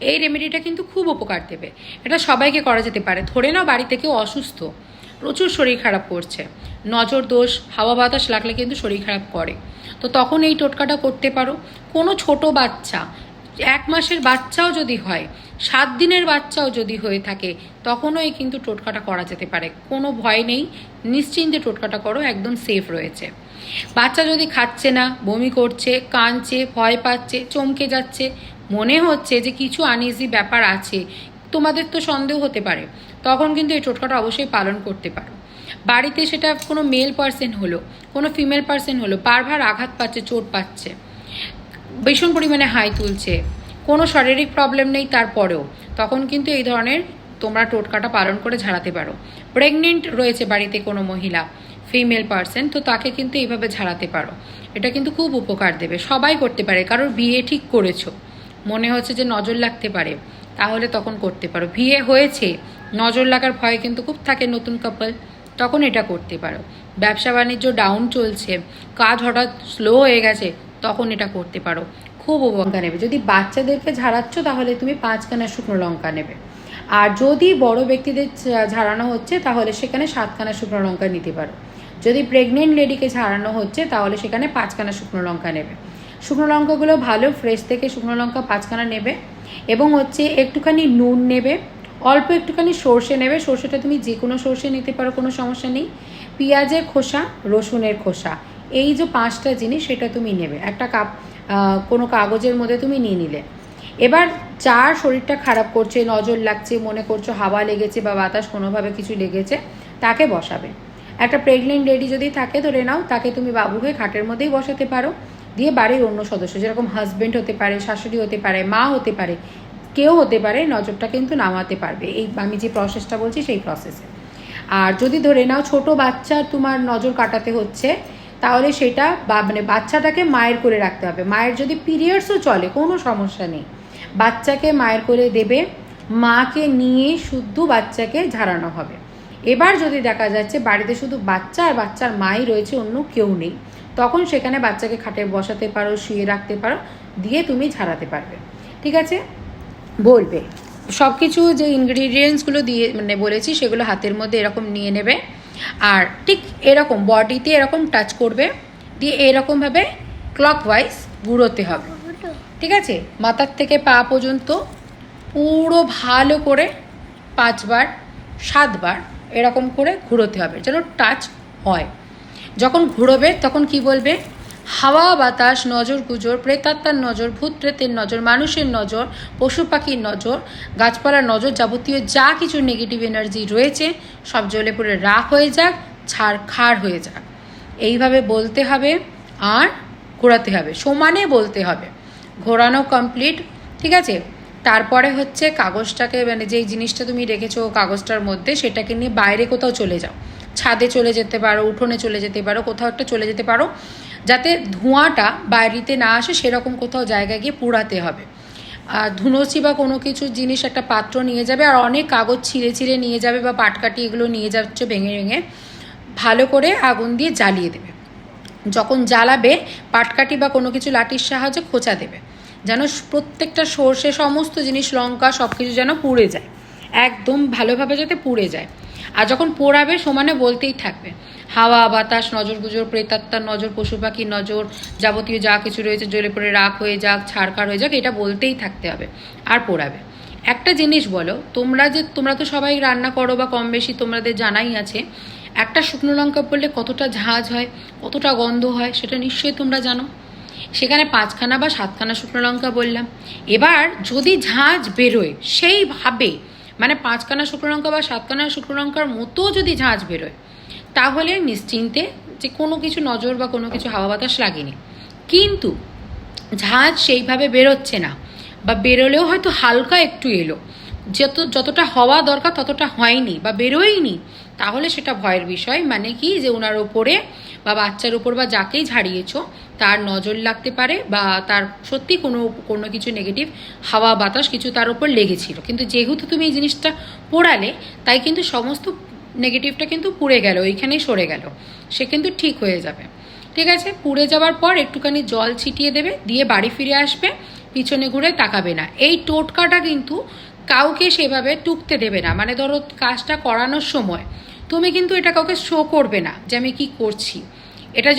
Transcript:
এই রেমেডিটা কিন্তু খুব উপকার দেবে। এটা সবাইকে করা যেতে পারে। ধরে নাও বাড়িতে কেউ অসুস্থ, প্রচুর শরীর খারাপ করছে, নজর দোষ, হাওয়া বাতাস লাগলে কিন্তু শরীর খারাপ করে। তো তখন এই টোটকাটা করতে পারো। কোনো ছোট বাচ্চা, এক মাসের বাচ্চাও যদি হয়, সাত দিনের বাচ্চাও যদি হয়ে থাকে, তখনও এই কিন্তু টোটকাটা করা যেতে পারে। কোনো ভয় নেই। নিশ্চিন্তে টোটকাটা করো, একদম সেফ রয়েছে। বাচ্চা যদি খাচ্ছে না, বমি করছে, কাঁদছে, ভয় পাচ্ছে, চমকে যাচ্ছে মনে হচ্ছে যে কিছু আনইজি ব্যাপার আছে। তোমাদের তো সন্দেহ হতে পারে। তখন কিন্তু এই টোটকাটা অবশ্যই পালন করতে পারো। বাড়িতে সেটা কোনো মেল পার্সন হলো, কোনো ফিমেল পার্সন হলো, বারবার আঘাত পাচ্ছে, চোট পাচ্ছে, ভীষণ পরিমাণে হাই তুলছে, কোনো শারীরিক প্রবলেম নেই তারপরেও। তখন কিন্তু এই ধরনের তোমরা টোটকাটা পালন করে ঝাড়াতে পারো। প্রেগনেন্ট রয়েছে বাড়িতে কোনো মহিলা ফিমেল পার্সন তো তাকে কিন্তু এইভাবে ঝাড়াতে পারো। এটা কিন্তু খুব উপকার দেবে। সবাই করতে পারে, কারোর বিয়ে ঠিক করেছ। মনে হচ্ছে যে নজর লাগতে পারে, তাহলে তখন করতে পারো। বিয়ে হয়েছে, নজর লাগার ভয় কিন্তু খুব থাকে নতুন কাপল তখন এটা করতে পারো। ব্যবসা বাণিজ্য ডাউন চলছে, কাজ হঠাৎ স্লো হয়ে গেছে, তখন এটা করতে পারো। খুব উপকার নেবে। যদি বাচ্চাদেরকে ঝাড়াচ্ছ, তাহলে তুমি পাঁচখানা শুকনো লঙ্কা নেবে। আর যদি বড় ব্যক্তিদের ঝাড়ানো হচ্ছে, তাহলে সেখানে সাতখানা শুকনো লঙ্কা নিতে পারো। যদি প্রেগনেন্ট লেডিকে ঝাড়ানো হচ্ছে, তাহলে সেখানে পাঁচখানা শুকনো লঙ্কা নেবে। শুকনো লঙ্কাগুলো ভালো ফ্রেশ থেকে শুকনো লঙ্কা পাঁচখানা নেবে এবং হচ্ছে একটুখানি নুন নেবে, অল্প একটুখানি সর্ষে নেবে। সর্ষেটা তুমি যে কোনো সর্ষে নিতে পারো, কোনো সমস্যা নেই। পেঁয়াজের খোসা, রসুনের খোসা। এই যে পাঁচটা জিনিস সেটা তুমি নেবে। একটা কাপ কোনো কাগজের মধ্যে তুমি নিয়ে নিলে। এবার যার শরীরটা খারাপ করছে, নজর লাগছে, মনে করছ হাওয়া লেগেছে বা বাতাস কোনোভাবে কিছু লেগেছে, তাকে বসাবে। একটা প্রেগনেন্ট লেডি যদি থাকে ধরে নাও, তাকে তুমি বাবুকে খাটের মধ্যেই বসাতে পারো। দিয়ে বাড়ির অন্য সদস্য, যেরকম হাজবেন্ড হতে পারে, শাশুড়ি হতে পারে, মা হতে পারে, কেউ হতে পারে, নজরটা কিন্তু নামাতে পারবে। এই আমি যে প্রসেসটা বলছি সেই প্রসেসে আর যদি ধরে নাও ছোট বাচ্চা তোমার নজর কাটাতে হচ্ছে, তাহলে সেটা বা মানে বাচ্চাটাকে মায়ের করে রাখতে হবে। মায়ের যদি পিরিয়ডসও চলে, কোনো সমস্যা নেই। বাচ্চাকে মায়ের করে দেবে, মাকে নিয়ে শুদ্ধ বাচ্চাকে ঝাড়ানো হবে। এবার যদি দেখা যাচ্ছে বাড়িতে শুধু বাচ্চা আর বাচ্চার মাই রয়েছে, অন্য কেউ নেই তখন সেখানে বাচ্চাকে খাটে বসাতে পারো, শুয়ে রাখতে পারো, দিয়ে তুমি ঝাড়াতে পারবে। ঠিক আছে? বলবে। সব কিছু যে ইনগ্রিডিয়েন্টসগুলো দিয়ে মানে বলেছি, সেগুলো হাতের মধ্যে এরকম নিয়ে নেবে। আর ঠিক এরকম বডিতে এরকম টাচ করবে, দিয়ে এরকমভাবে ক্লকওয়াইজ ঘুরোতে হবে। ঠিক আছে? মাথার থেকে পা পর্যন্ত পুরো ভালো করে পাঁচবার, সাতবার এরকম করে ঘুরোতে হবে, যেন টাচ হয়। যখন ঘুরোবে, তখন কি বলবে? হাওয়া, বাতাস, নজর, গুজর, প্রেতাত্মার নজর ভূত প্রেতের নজর, মানুষের নজর, পশু পাখির নজর, গাছপালার নজর, যাবতীয় যা কিছু নেগেটিভ এনার্জি রয়েছে, সব জ্বলে পড়ে রাখ হয়ে যাক, ছাড় খাড় হয়ে যাক। এইভাবে বলতে হবে আর ঘোরাতে হবে। সমানে বলতে হবে। ঘোরানো কমপ্লিট ঠিক আছে? তারপরে হচ্ছে কাগজটাকে মানে যেই জিনিসটা তুমি রেখেছো কাগজটার মধ্যে, সেটাকে নিয়ে বাইরে কোথাও চলে যাও। ছাদে চলে যেতে পারো, উঠোনে চলে যেতে পারো, কোথাও একটা চলে যেতে পারো, যাতে ধোঁয়াটা বাইরেতে না আসে, সেরকম কোথাও জায়গায় গিয়ে পুড়াতে হবে। আর ধুনোচি বা কোনো কিছু জিনিস একটা পাত্র নিয়ে যাবে, আর অনেক কাগজ ছিঁড়ে ছিঁড়ে নিয়ে যাবে বা পাটকাটি এগুলো নিয়ে যাচ্ছে ভেঙে ভেঙে, ভালো করে আগুন দিয়ে জ্বালিয়ে দেবে। যখন জ্বালাবে, পাটকাঠি বা কোনো কিছু লাঠির সাহায্যে খোঁচা দেবে, যেন প্রত্যেকটা সর্ষে সমস্ত জিনিস, লঙ্কা সব কিছু যেন পুড়ে যায়, একদম ভালোভাবে যাতে পুড়ে যায়। আর যখন পোড়াবে সমানে বলতেই থাকবে। হাওয়া, বাতাস, নজর গুজর, প্রেতাত্মার নজর পশু পাখির নজর, যাবতীয় যা কিছু রয়েছে জ্বলে পড়ে রাগ হয়ে যাক ছাড়কার হয়ে যাক, এটা বলতেই থাকতে হবে আর পোড়াবে। একটা জিনিস বলো, তোমরা যে, তোমরা তো সবাই রান্না করো বা কম বেশি তোমাদের জানাই আছে, একটা শুকনো লঙ্কা পড়লে কতটা ঝাঁজ হয়, কতটা গন্ধ হয়, সেটা নিশ্চয়ই তোমরা জানো। সেখানে পাঁচখানা বা সাতখানা শুকনো লঙ্কা বললাম। এবার যদি ঝাঁজ বেরোয়, সেইভাবে মানে পাঁচখানা শুক্রলঙ্কা বা সাতখানা শুকনো লঙ্কার মতো যদি ঝাঁজ বেরোয়, তাহলে নিশ্চিন্তে যে কোনো কিছু নজর বা কোনো কিছু হাওয়া বাতাস লাগেনি। কিন্তু ঝাঁজ সেইভাবে বেরোচ্ছে না বা বেরোলেও হয়তো হালকা একটু এলো। যত যতটা হওয়া দরকার ততটা হয়নি বা বেরোয়নি, তাহলে সেটা ভয়ের বিষয়। মানে কি? যে ওনার ওপরে বা বাচ্চার উপর বা যাকেই ঝাড়িয়েছো, তার নজর লাগতে পারে বা তার সত্যি কোনো কোনো কিছু নেগেটিভ হাওয়া বাতাস কিছু তার উপর লেগেছিল। কিন্তু যেহেতু তুমি এই জিনিসটা পোড়ালে, তাই কিন্তু সমস্ত নেগেটিভটা কিন্তু পুড়ে গেল, ওইখানেই সরে গেল। সে কিন্তু ঠিক হয়ে যাবে। ঠিক আছে? পুড়ে যাওয়ার পর একটুখানি জল ছিটিয়ে দেবে, দিয়ে বাড়ি ফিরে আসবে, পিছনে ঘুরে তাকাবে না। এই টোটকাটা কিন্তু কাউকে সেভাবে টুকতে দেবে না। মানে ধরো কাজটা করানোর সময় তুমি কিন্তু এটা কাউকে শো করবে না যে আমি কি করছি। এটা